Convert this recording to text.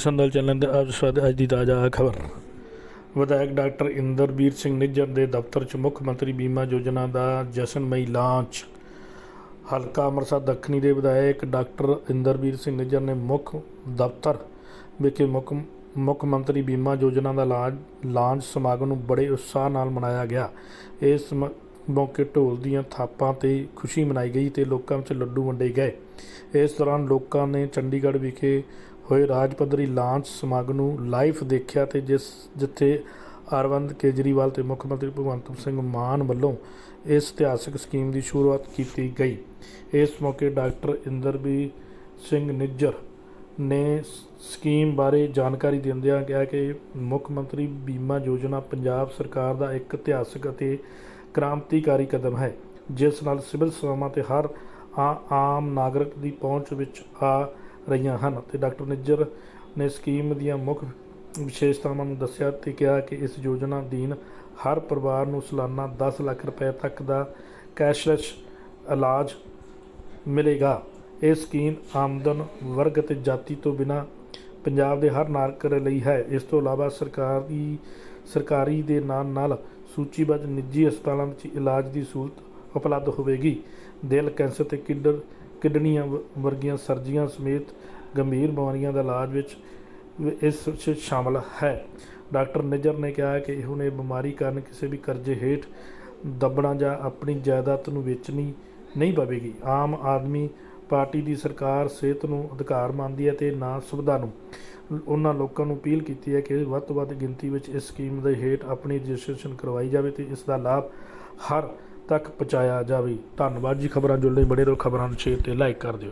ਸੰਦਲ ਚੱਲਣ ਦੇ ਆਪ ਸਵਾਦ ਅੱਜ ਦੀ ਤਾਜ਼ਾ ਖਬਰ। ਵਿਧਾਇਕ ਡਾਕਟਰ ਇੰਦਰਬੀਰ ਸਿੰਘ ਨਿੱਜਰ ਦੇ ਦਫ਼ਤਰ 'ਚ ਮੁੱਖ ਮੰਤਰੀ ਬੀਮਾ ਯੋਜਨਾ ਦਾ ਜਸ਼ਨਮਈ ਲਾਂਚ। ਹਲਕਾ ਅੰਮ੍ਰਿਤਸਰ ਦੱਖਣੀ ਦੇ ਵਿਧਾਇਕ ਡਾਕਟਰ ਇੰਦਰਬੀਰ ਸਿੰਘ ਨਿੱਜਰ ਨੇ ਮੁੱਖ ਦਫ਼ਤਰ ਵਿਖੇ ਮੁੱਖ ਮੁੱਖ ਮੰਤਰੀ ਬੀਮਾ ਯੋਜਨਾ ਦਾ ਲਾਂਚ ਲਾਂਚ ਸਮਾਗਮ ਨੂੰ ਬੜੇ ਉਤਸ਼ਾਹ ਨਾਲ ਮਨਾਇਆ ਗਿਆ। ਇਸ ਮ- ਮੌਕੇ ਢੋਲ ਦੀਆਂ ਥਾਪਾਂ ਤੇ ਖੁਸ਼ੀ ਮਨਾਈ ਗਈ ਤੇ ਲੋਕਾਂ ਵਿੱਚ ਲੱਡੂ ਵੰਡੇ ਗਏ। ਇਸ ਦੌਰਾਨ ਲੋਕਾਂ ਨੇ ਚੰਡੀਗੜ੍ਹ ਵਿਖੇ ਹੋਏ ਰਾਜ ਪੱਧਰੀ ਲਾਂਚ ਸਮਾਗਮ ਨੂੰ ਲਾਈਵ ਦੇਖਿਆ ਤੇ ਜਿਸ, ਜਿੱਥੇ ਅਰਵਿੰਦ ਕੇਜਰੀਵਾਲ ਤੇ ਮੁੱਖ ਮੰਤਰੀ ਭਗਵੰਤ ਸਿੰਘ ਮਾਨ ਵੱਲੋਂ ਇਸ ਇਤਿਹਾਸਕ ਸਕੀਮ ਦੀ ਸ਼ੁਰੂਆਤ ਕੀਤੀ ਗਈ। ਇਸ ਮੌਕੇ ਡਾਕਟਰ ਇੰਦਰਬੀਰ ਸਿੰਘ ਨਿੱਜਰ ਨੇ ਸਕੀਮ ਬਾਰੇ ਜਾਣਕਾਰੀ ਦਿੰਦਿਆਂ ਕਿਹਾ ਕਿ ਮੁੱਖ ਮੰਤਰੀ ਬੀਮਾ ਯੋਜਨਾ ਪੰਜਾਬ ਸਰਕਾਰ ਦਾ ਇੱਕ ਇਤਿਹਾਸਕ ਅਤੇ ਕ੍ਰਾਂਤੀਕਾਰੀ ਕਦਮ ਹੈ, ਜਿਸ ਨਾਲ ਸਿਵਲ ਸੇਵਾਵਾਂ ਤੇ ਹਰ ਆਮ ਨਾਗਰਿਕ ਦੀ ਪਹੁੰਚ ਵਿੱਚ ਆ ਰਹੀਆਂ ਹਨ ਤੇ ਡਾਕਟਰ ਨਿੱਜਰ ਨੇ ਸਕੀਮ ਦੀਆਂ ਮੁੱਖ ਵਿਸ਼ੇਸ਼ਤਾਵਾਂ ਨੂੰ ਦੱਸਿਆ ਤੇ ਕਿਹਾ ਕਿ ਇਸ ਯੋਜਨਾ ਅਧੀਨ ਹਰ ਪਰਿਵਾਰ ਨੂੰ ਸਾਲਾਨਾ 10 ਲੱਖ ਰੁਪਏ ਤੱਕ ਦਾ ਕੈਸ਼ਲੈਸ ਇਲਾਜ ਮਿਲੇਗਾ। ਇਹ ਸਕੀਮ ਆਮਦਨ ਵਰਗ ਅਤੇ ਜਾਤੀ ਤੋਂ ਬਿਨਾ ਪੰਜਾਬ ਦੇ ਹਰ ਨਾਗਰਿਕ ਲਈ ਹੈ। ਇਸ ਤੋਂ ਇਲਾਵਾ ਸਰਕਾਰੀ ਸਰਕਾਰੀ ਦੇ ਨਾਲ ਨਾਲ ਸੂਚੀਬੱਧ ਨਿੱਜੀ ਹਸਪਤਾਲਾਂ ਵਿੱਚ ਇਲਾਜ ਦੀ ਸਹੂਲਤ ਉਪਲਬਧ ਹੋਵੇਗੀ। ਦਿਲ, ਕੈਂਸਰ ਤੇ ਕਿਡਰ ਕਿਡਨੀਆਂ ਵ- ਵਰਗੀਆਂ ਸਰਜੀਆਂ ਸਮੇਤ ਗੰਭੀਰ ਬਿਮਾਰੀਆਂ ਦਾ ਇਲਾਜ ਵਿੱਚ ਇਸ ਵਿੱਚ ਸ਼ਾਮਲ ਹੈ। ਡਾਕਟਰ ਨਿਜਰ ਨੇ ਕਿਹਾ ਕਿ ਇਹੋ ਇਹ ਬਿਮਾਰੀ ਕਾਰਨ ਕਿਸੇ ਵੀ ਕਰਜ਼ੇ ਹੇਠ ਦੱਬਣਾ ਜਾਂ ਆਪਣੀ ਜਾਇਦਾਦ ਨੂੰ ਵੇਚਣੀ ਨਹੀਂ ਪਵੇਗੀ। ਆਮ ਆਦਮੀ ਪਾਰਟੀ ਦੀ ਸਰਕਾਰ ਸਿਹਤ ਨੂੰ ਅਧਿਕਾਰ ਮੰਨਦੀ ਹੈ ਤੇ ਨਾ ਸੁਵਿਧਾ ਨੂੰ। ਉਹਨਾਂ ਲੋਕਾਂ ਨੂੰ ਅਪੀਲ ਕੀਤੀ ਹੈ ਕਿ ਵੱਧ ਤੋਂ ਵੱਧ ਗਿਣਤੀ ਵਿੱਚ ਇਸ ਸਕੀਮ ਦੇ ਹੇਠ ਆਪਣੀ ਰਜਿਸਟ੍ਰੇਸ਼ਨ ਕਰਵਾਈ ਜਾਵੇ ਤੇ ਇਸ ਦਾ ਲਾਭ ਹਰ ਤੱਕ ਪਹੁੰਚਾਇਆ ਜਾਵੇ। ਧੰਨਵਾਦ ਜੀ ਖਬਰਾਂ ਜੁੜਨ ਲਈ ਬੜੇ ਰਹੋ ਖਬਰਾਂ ਨੂੰ ਸ਼ੇਅਰ ਤੇ ਲਾਈਕ ਕਰ ਦਿਓ।